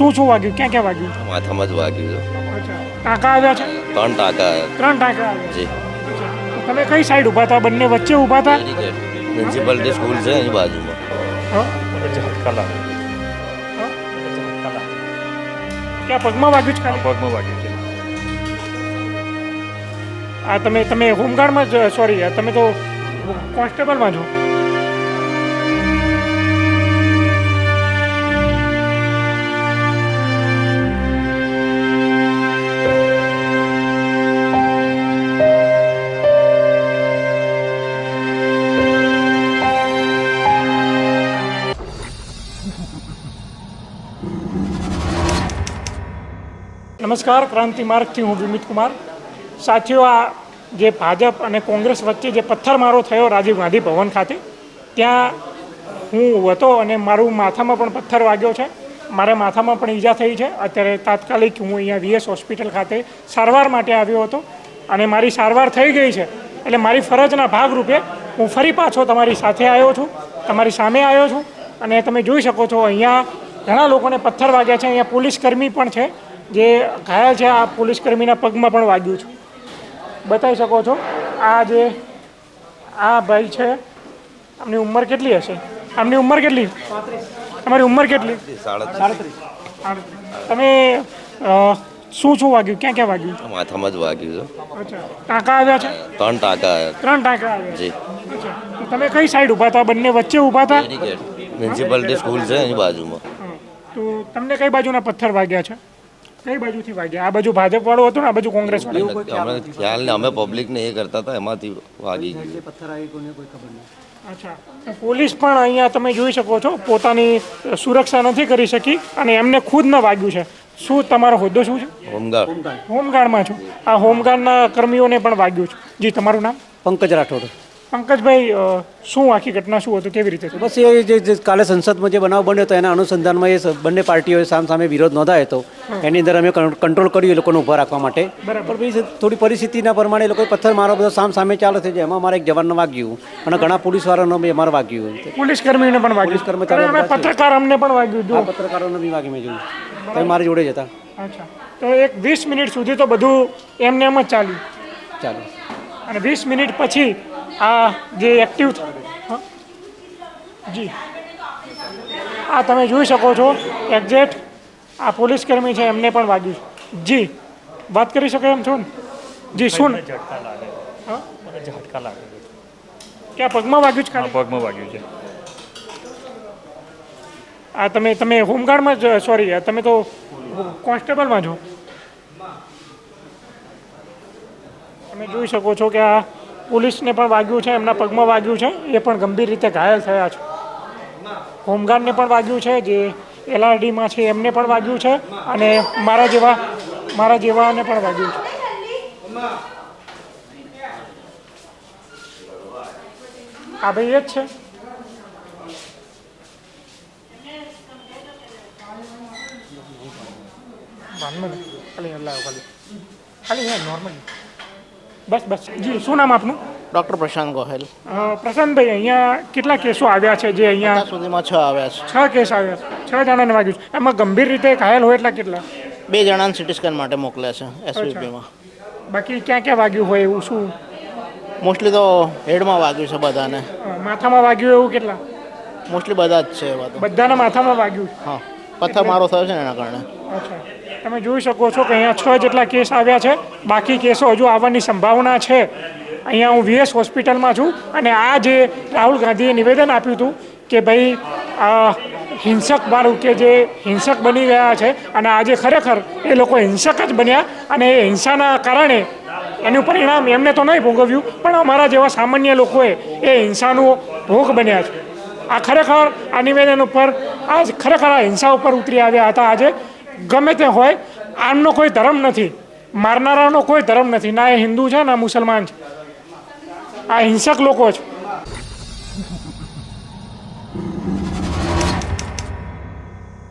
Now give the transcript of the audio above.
શું શું વાગ્યું? ક્યાં ક્યાં વાગ્યું? માથામાં જ વાગ્યું છે. ટાંકા આવ્યા છે? ત્રણ ટાંકા આવ્યા. ત્રણ ટાંકા આવ્યા? જી. તમે કઈ સાઈડ ઊભા હતા? બંને વચ્ચે ઊભા હતા? મ્યુનિસિપાલિટી સ્કૂલ છે એની બાજુમાં. લાગે ક્યાં પગમાં વાગ્યું છે પગમાં વાગ્યું છે. આ તમે તમે હોમગાર્ડમાં જ સોરી તમે તો કોન્સ્ટેબલમાં છો. નમસ્કાર, ક્રાંતિ માર્ગથી હું વિમિત કુમાર. સાથીઓ, આ જે ભાજપ અને કોંગ્રેસ વચ્ચે જે પથ્થરમારો થયો રાજીવ ગાંધી ભવન ખાતે, ત્યાં હું હતો અને મારું માથામાં પણ પથ્થર વાગ્યો છે. મારા માથામાં પણ ઈજા થઈ છે. અત્યારે તાત્કાલિક હું અહીંયા વીએસ હોસ્પિટલ ખાતે સારવાર માટે આવ્યો હતો અને મારી સારવાર થઈ ગઈ છે. એટલે મારી ફરજના ભાગરૂપે હું ફરી પાછો તમારી સાથે આવ્યો છું, તમારી સામે આવ્યો છું. અને તમે જોઈ શકો છો, અહીંયા ઘણા લોકોને પથ્થર વાગ્યા છે. અહીંયા પોલીસ કર્મી પણ છે. જે ઘાયલ છે આ પોલીસકર્મીના પગમાં પણ વાગ્યું છે. બતાવી શકો છો આ જે આ ભાઈ છે આમની ઉંમર કેટલી હશે? આમની ઉંમર કેટલી? તમારી ઉંમર કેટલી? તમે શું શું વાગ્યું? ક્યાં ક્યાં વાગ્યું? માથામાં જ વાગ્યું છે. ટાંકા આવ્યા છે? ત્રણ ટાંકા આવ્યા. ત્રણ ટાંકા આવ્યા જી. તમે કઈ સાઈડ ઊભા હતા? બંને વચ્ચે ઊભા હતા? મ્યુનિસિપાલિટી સ્કૂલ છે એની બાજુમાં. તો તમને કઈ બાજુના પથ્થર વાગ્યા છે? કઈ બાજુથી વાગ્યા આ બાજુ ભાજપ વાળો હતું ને આ બાજુ કોંગ્રેસ વાળું? અમને ખ્યાલ ને અમે પબ્લિકને એ કરતા હતા એમાંથી વાગી ગયું. અચ્છા. પોલીસ પણ અહીંયા તમે જોઈ શકો છો પોતાની સુરક્ષા નથી કરી શકી અને એમને ખુદ ન વાગ્યું છે. શું તમારો હોદ્દો શું છે? હોમગાર્ડ. હોમગાર્ડમાં છું. આ હોમગાર્ડના કર્મીઓને પણ વાગ્યું છે. જી તમારું નામ? પંકજ રાઠોડ. પંકજભાઈ શું આખી ઘટના શું હતું? કેવી રીતે બસ એ જે કાલે સંસદમાં જે બનાવ બન્યો હતો એના અનુસંધાનમાં એ બંને પાર્ટીઓએ સામ સામે વિરોધ નોંધાયો હતો. એની અંદર અમે કંટ્રોલ કર્યું એ લોકોને ઊભા રાખવા માટે. બરાબર. થોડી પરિસ્થિતિના પ્રમાણે એ લોકોએ પથ્થર મારો બધો સામ સામે ચાલે છે એમાં મારે એક જવાનને વાગ્યું. અને ઘણા પોલીસવાળાનો બી અમારે વાગ્યું પોલીસ કર્મીને પણ વાગ્યું? પોલીસ કર્મચારી પત્રકાર અમને પણ વાગ્યું પત્રકારોને બી વાગ્યું મેં જોયું. તમે મારી જોડે જ હતા. અચ્છા. તો એક વીસ મિનિટ સુધી તો બધું એમને એમ જ ચાલ્યું. ચાલો. અને વીસ મિનિટ પછી આ જે એક્ટિવ જી. આ તમે જોઈ શકો છો એક્ઝેક્ટ આ પોલીસ કર્મી છે એમને પણ વાગ્યું જી. વાત કરી શકો એમ છો ને? જી શું? ઝટકા લાગે. ઝટકા લાગે ક્યાં પગમાં વાગ્યું છે ખાલી? પગમાં વાગ્યું છે. આ તમે તમે હોમગાર્ડમાં જ સોરી તમે તો કોન્સ્ટેબલમાં છો. તમે જોઈ શકો છો કે આ પોલીસને પણ વાગ્યું છે, એમના પગમાં વાગ્યું છે. એ પણ ગંભીર રીતે ઘાયલ થયા છે. હોમગાર્ડને પણ વાગ્યું છે, જે એલઆરડીમાં છે, એમને પણ વાગ્યું છે અને મારા જેવા, મારા જેવાને પણ વાગ્યું છે. આ ભાઈ એ જ છે. ખાલી ખાલી. ખાલી નોર્મલી બસ બસ. જી શું નામ આપનું? ડૉક્ટર પ્રશાંત ગોહેલ. પ્રશાંતભાઈ અહીંયા કેટલા કેસો આવ્યા છે જે અહીંયા સુધીમાં છ આવ્યા છે. છ કેસ આવ્યા છે. છ જણાને વાગ્યું છે. એમાં ગંભીર રીતે ઘાયલ હોય એટલા કેટલા? બે જણાને સિટી સ્કેન માટે મોકલ્યા છે એસવીપીમાં બાકી ક્યાં ક્યાં વાગ્યું હોય એવું શું? મોસ્ટલી તો હેડમાં વાગ્યું છે બધાને. માથામાં વાગ્યું એવું કેટલા? મોસ્ટલી બધા જ છે બધાના માથામાં વાગ્યું હા. પથ્થર મારો થયો છે એના કારણે. અચ્છા. તમે જોઈ શકો છો કે અહીંયા છ જેટલા કેસ આવ્યા છે. બાકી કેસો હજુ આવવાની સંભાવના છે. અહીંયા હું વીએસ હોસ્પિટલમાં છું અને આ જે રાહુલ ગાંધીએ નિવેદન આપ્યું હતું કે ભાઈ હિંસક વાળું કે જે હિંસક બની ગયા છે અને આજે ખરેખર એ લોકો હિંસક જ બન્યા અને એ હિંસાના કારણે એનું પરિણામ એમને તો નહીં ભોગવ્યું, પણ અમારા જેવા સામાન્ય લોકોએ એ હિંસાનો ભોગ બન્યા છે. આ ખરેખર આ નિવેદન ઉપર આ ખરેખર આ હિંસા ઉપર ઉતરી આવ્યા હતા. આજે ગમે તે હોય, આમનો કોઈ ધર્મ નથી. મારનારાનો કોઈ ધર્મ નથી. ના એ હિન્દુ છે, ના મુસલમાન છે. આ હિંસક લોકો છે